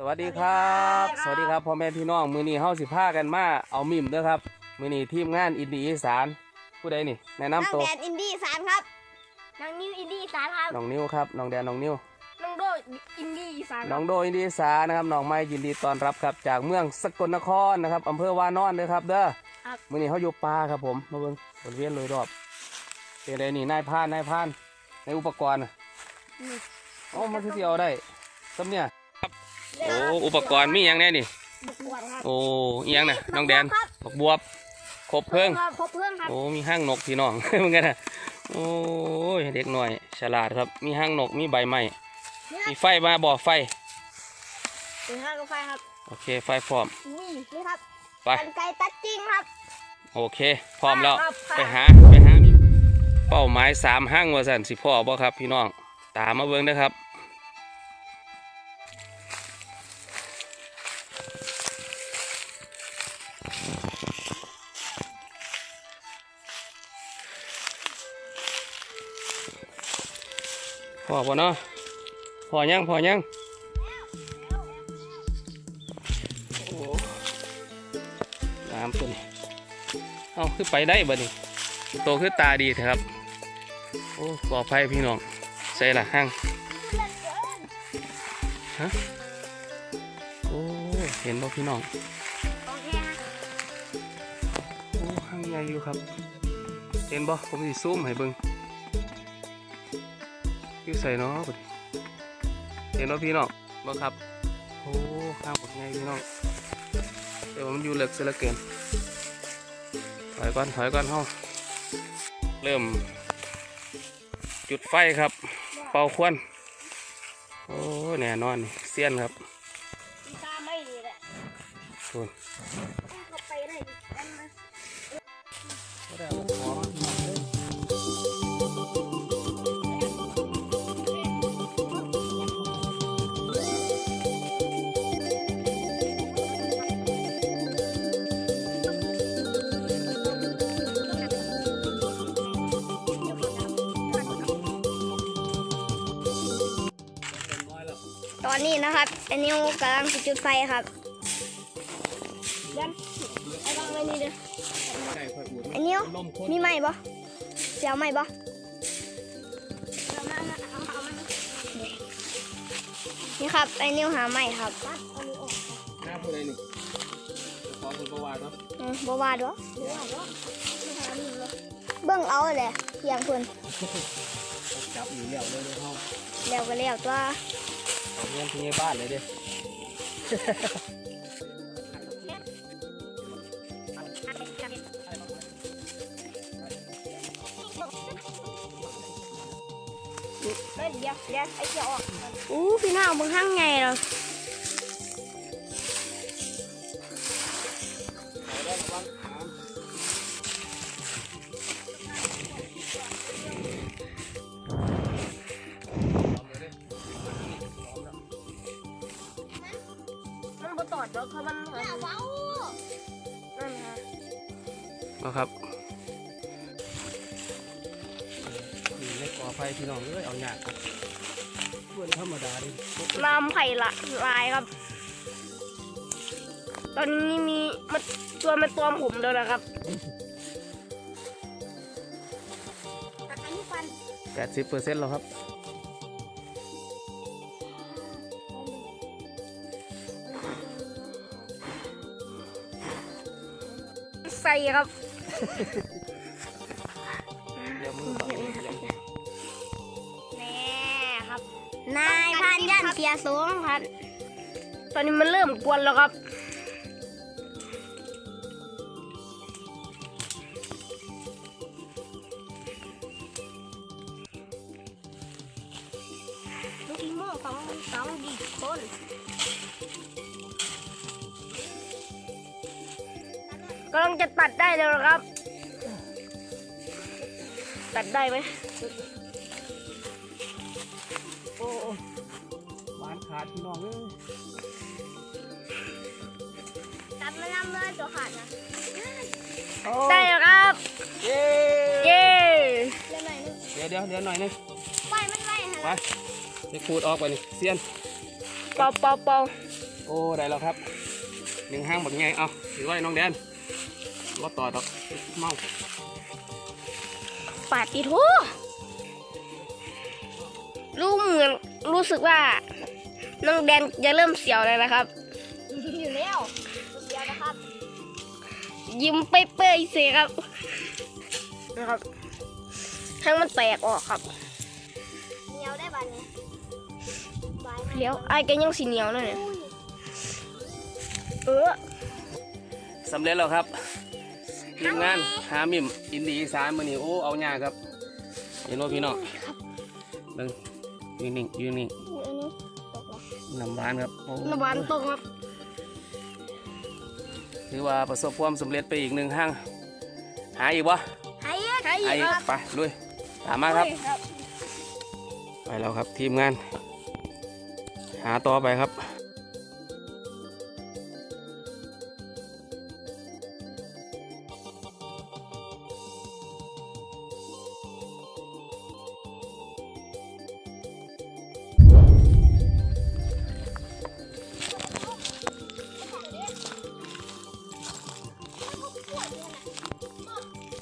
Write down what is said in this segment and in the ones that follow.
สวัสดีครับ สวัสดีครับพ่อแม่พี่น้องมือนี้เฮาสิพากันมาเอามิมเด้อครับ มือนี้ทีมงานอินดีอีสานผู้ใดนี่แนะน้องนำตัวแดนอินดี้สามครับน้องนิวอินดี้สามครับน้องนิวครับน้องแดนน้องนิวน้องโดอินดี้สามน้องโดอินดีอีสานนะครับน้องไม้ยินดีต้อนรับครับจากเมืองสกลนครนะครับอำเภอวานอนเด้อครับ เด้อมือนี้เฮาอยู่ป่าครับผมมาเบิ่งบริเวณโดยรอบเป็นไรนี่นายพรานนายพรานในอุปกรณ์น่ะอ๋อมันคือสิเอาได้สำเนี่ยครับ โอ้อุปกรณ์มีอย่างแน่นี่บุกบวนครับโอ้อีหยังน่ะน้องแดนบักบวบครบเพลิงครับครบเพื่อนครับโอ้มีห้างนกพี่น้องเหมือนกันนะโอ้ยเด็กหน่อย ฉลาดครับมีห้างนกมีใบไม้นี่คมีรับไฟมาบ่อไฟเป็นห้างรถไฟครับโอเคไฟพร้อมนี่นี่ครับไปกันไกรตัดจริงครับ โอเค พร้อมแล้วครับไปหาไปหามีเป้าหมายสามห้างว่าสันสิพ่อบ่ครับ พี่น้องตามมาเบิ่งนะครับ บ่เนาะพอยังพอยังน้ำตัวนี้เอาคือไปได้บ่นี่โตคือตาดีเถอะครับ โอ้ปลอดภัยพี่น้องใส่ละห้างฮะโอ้เห็นบ่พี่น้องโอเคฮะโอ้ห้างใหญ่อยู่ครับ เห็นบ่ผมสิซูมให้เบิ่ง อยู่ใส่เนาะบัดนี้เห็นบ่พี่น้องบ่ครับ โอ้ห้างบักใหญ่พี่น้องแต่ว่ามันอยู่เลึกเสียเหลือเกินถอยก่อนถอยก่อนเฮาเริ่ม จุดไฟครับ เป่าควันโอ้แน่นอนนี่เสี้ยนครับตาไม่ดีแหละทุนเข้าไปได้ดิอันนั้น อนนี้นะครับ อันนี้กำลังจะจุดไฟครับยันไอ้วางไว้นี่เด้ออันนี้มีไหมบ่เสียวไหมบ่นี่ครับไอ้นิ้วหาไหมครับหน้าผู้ใดนี่ขอคุณประวัติเนาะอืมบ่ว่าดวเบิ่งเอาแหละเพียงเพิ่นจับอยู่แล้วเลยเฮาแล้วก็แล้วตัว เอาเงินที่ในบ้านเลยเด้เดี๋ยวเดี๋ยวเดี๋ยวไอ้เจ้าออกอู้พี่น้ามึงห้างไงเหรอ เอาครับนี่เล็กกว่าไฟพี่น้องเอ้ยเอาหยาดครับเพื่อนธรรมดาดิน้ำไผ่ละลายครับ ตอนนี้มีมันตัวมันตัวผมแล้วนะครับอันนี้ฟันแปดสิบเปอร์เซ็นต์แล้วครับใส่ครับ เดี๋ยวมือบังเดี๋ยวแน่ครับ นายพันยันเสียสูงครับ ตอนนี้มันเริ่มกวนแล้วครับ ตัดได้แล้วนะครับ ตัดได้ไหมโอ้หวานขาดพี่น้องเอ้ยตัดมานำเลยตัวขาดนะโอ้ได้แล้วครับ เย้เย้เดี๋ยวหน่อยนึงเดี๋ยวเดี๋ยวเดี๋ยวหน่อยนึงไปมันไปไปไปขูดออกไปนี่เสี้ยนเป่าเป่าเป่าโอ้ได้แล้วครับหนึ่งห้างแบบไงเอาถือไว้น้องแดน รถต่อดอกเมาปาดติทูรู้เหมือนรู้สึกว่าน้องแดนจะเริ่มเสียวแล้วนะครับ อยู่แล้วเสียวนะครับ ยิ้มเปื่อยๆสิครับนะครับให้มันแตกออกครับเหนียวได้บ้านนี้บายเดี๋ยวไอ้ายก็ยังสีเหนียวนั่นเนี่ยเออสำเร็จแล้วครับ ทีมงานหามิมอินดีอีสานมือนี้โอ้เอาหน้าครับเห็นว่าพี่น้องเบิ่งอยืนนิ่งอยืนนิ่งอันนี้ตกแล้วน้ำหวานครับโอ้น้ำหวานตกครับถือว่าประสบความสำเร็จไปอีกหนึ่งห้างหาอีกวะหายอีกใช่หาอีกครับไปลุยตามมาครับครับ ไปแล้วครับทีมงาน หาต่อไปครับ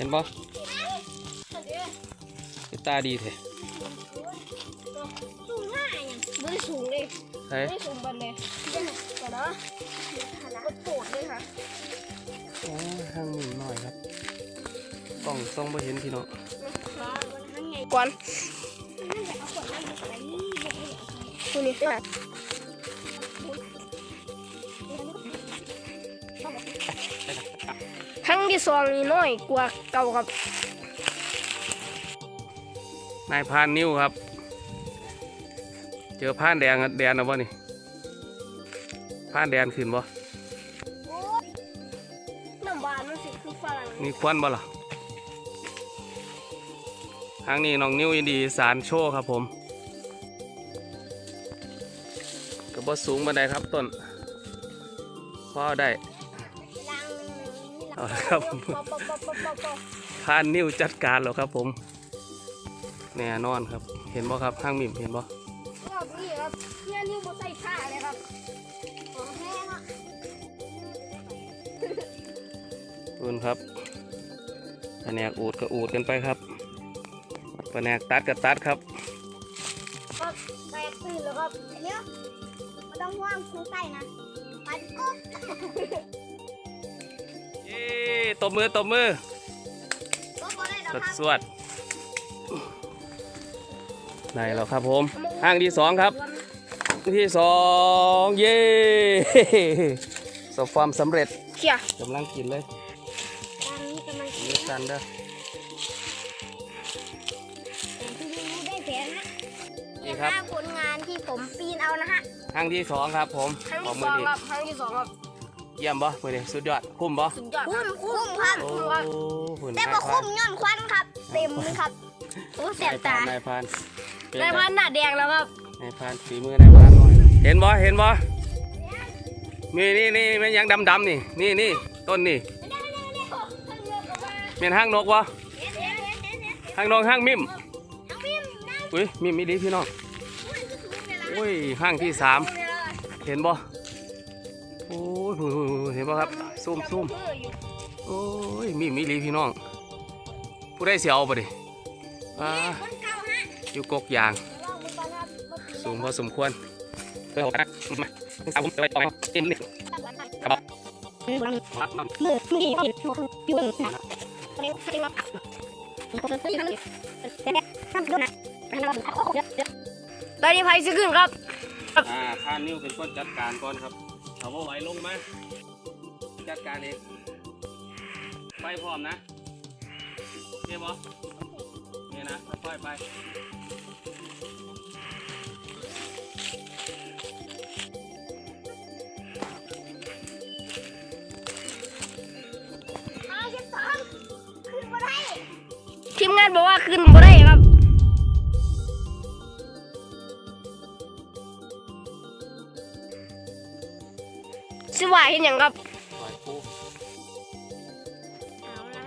ห็นปะตาดีเถอะสูงง่ายอย่างไม่ได้สูงเลยเฮ้ยไม่ได้สูงบันเลยเดี๋ยวนะมันโผล่เลยค่ะโอ้ห้างหนึ่งหน่อยครับกล้องส่องไปเห็นพี่น้องก่อนนั่นจะเอาขวดน้ำไปใส่นี่เด็กตัวนี้ค่ะ รั้งที่สองนี่น้อยกว่าเก่าครับ นายพรานนิ้วครับ เจอพรานแดงอะแดนเอาบ่นี่พรานแดนขึ้นบ่โอ้ยน้ำหวานมันสิคือฝรั่งมีควันบ่ล่ะทางนี้น้องนิ้วยินดีสารโชว์ครับผมก็บ่สูงบันไดครับต้นพอได้ลัง เอาละครับปอปอปอปอปอปอพานนิ้วจัดการแล้วครับผมแน่นอนครับ เห็นบ่ครับห้างมิมเห็นบ่รอบนี้ครับเนี่ยนิ้วบ่ใส่ผ้าเลยครับของแท้เนาะคุนครับแผนกอูดก็อูดกันไปครับแผนกตัดก็ตัดครับครับแตกตื่นแล้วครับเดี๋ยวไม่ต้องห่วงคุณใส่นะปัดกุ๊บเย้ ตบมือตบมือก็พอได้ดอกสวดครับสวดได้แล้วครับผมห้างที่สองครับ ที่สองเย้สบความสำเร็จเขี่ยกำลังกินเลยตอนนี้กำลังนี่กันเด้อแต่ที่นี่ได้แผนนะนี่ครับห้าผลงานที่ผมปีนเอานะฮะห้างที่สองครับผมครั้งขอที่มืสอองดีครับครั้งที่สองครับ เยี่ยมบ่มือดีสุดยอดคุ้มบ่สุดยอดคคุ้รับมคุ้มครับโอ้หุ่นแต่นายบ่พราคุ้นมย้อนควันครับ เต็มเลยครับโอ้แสบตานายพรานเป็นนายไงพันหน้าแดงแล้วครับนายพรานฝีมือนายพรานหน่อยเห็นบ่เห็นบ่มีนี่นี่มันยังดำดำๆนี่นี่นี่ต้นนี่เมียนห้างนกวะห้างนกห้างมิมอุ้ยมิมมีดีพี่น้องอุ้ยห้างที่สามเห็นบ่ โอ้ยหูหูหูเห็นบ่ครับซูมซูมโอ้ยมิมมีดีพี่น้อง ผู้ได้เสียเอาบ่ดิอ่าคนเก่าฮะอยู่กกยางลองดูก่อนครับว่าปีสูงพอสมควรเพื่อเอานะมาเอาผมไปต่อเต็มเลยกระบอกมือมือมืออยู่เร็วเร็วผมซื้อทั้งแต่ทำด้วยนะทำด้วยนะตอนนี้ไฟซื้อขึ้นครับอ่าข้านิ้วเป็นคนจัดการก่อนครับ เอาว่าไหวลงมาจัดการเองไปพร้อมนะโอเคบอเนี่ยนะค่อยๆไปเอาจะสองขึ้นมาได้ทีมงานบอกว่าขึ้นบ่ได้ครับ หวายเห็นอย่างกับนู่อนะ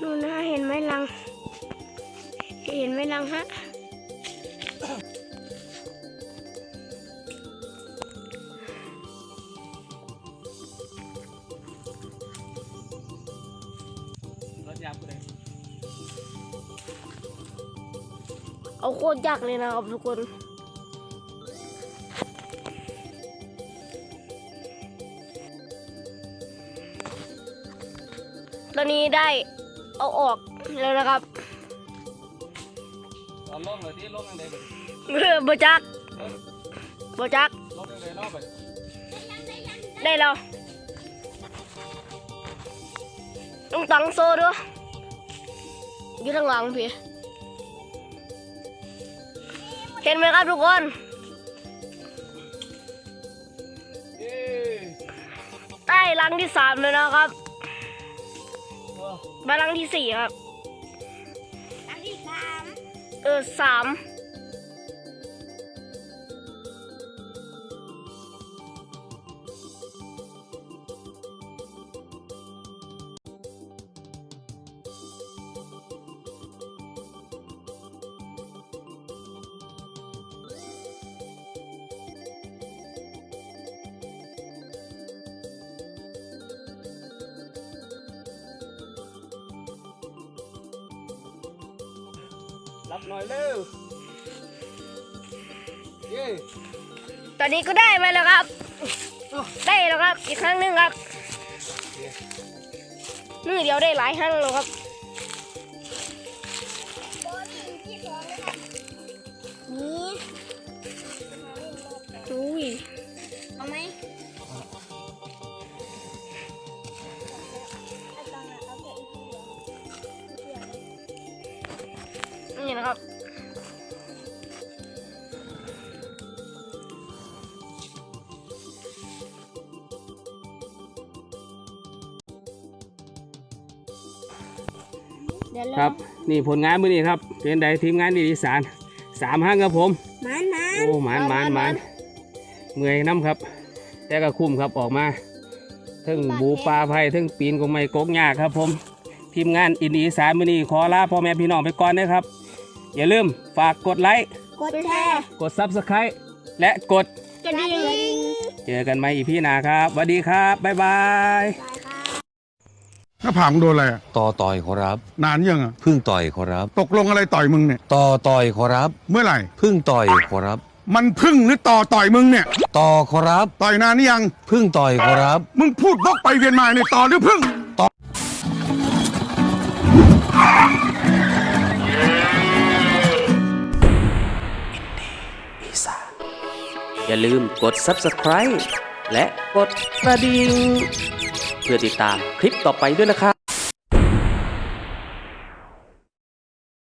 นู่นนะเห็นไหมลัง เห็นไหมลังฮะ คตรยากเลยนะครับทุกคนตอนนี้ได้เอาออกแล้วนะครับตอนลงเลยที่ลงยังไงบ่เออบจักบจักลงยังไงรอบไปได้แล้วต้องตังโซ่ด้วยอยู่ทางหลังพี่ เห็นไหมครับทุกคนเอ้ยใต้รังที่สามเลยนะครับโอ้มารังที่สี่ครับอันที่สามเออสาม รับหน่อยเร็วเย้ตอนนี้ก็ได้มาแล้วครับ ได้แล้วครับ อีกครั้งหนึ่งครับมือเดียวได้หลายครั้งแล้วครับ นี่นะครับ เดี๋ยวครับ นี่ผลงานมื้อนี้ครับ เป็นใดทีมงานดีอีสานสามห้างครับผม มันมันโอ้หมานหมานหมานเมื่อยน้ำครับ แต่ก็คุ้มครับออกมาทั้งบูปลาไผ่ทั้งปีนกงไม้กกยากครับผม ทีมงานอินดีอีสานมื้อนี้ขอลาพ่อแม่พี่น้องไปก่อนนะครับ อย่าลืมฝากกดไลค์ กดแชร์กด Subscribe และกดกระดิ่งเจอกันใหม่อีพี่หนาครับสวัสดีครับ บ๊ายบาย หน้าผากมึงโดนอะไรอะต่อต่อยขอรับ นานยังอะพึ่งต่อยขอรับ ตกลงอะไรต่อยมึงเนี่ย ต่อต่อยขอรับ เมื่อไหร่ พึ่งต่อยขอรับ มันพึ่งหรือต่อต่อยมึงเนี่ย ต่อขอรับ ต่อยนานนี่ยัง พึ่งต่อยขอรับ มึงพูดวกไปเวียนมาเนี่ยต่อหรือพึ่ง อย่าลืมกด subscribe และกดกระดิ่งเพื่อติดตามคลิปต่อไปด้วยนะครับ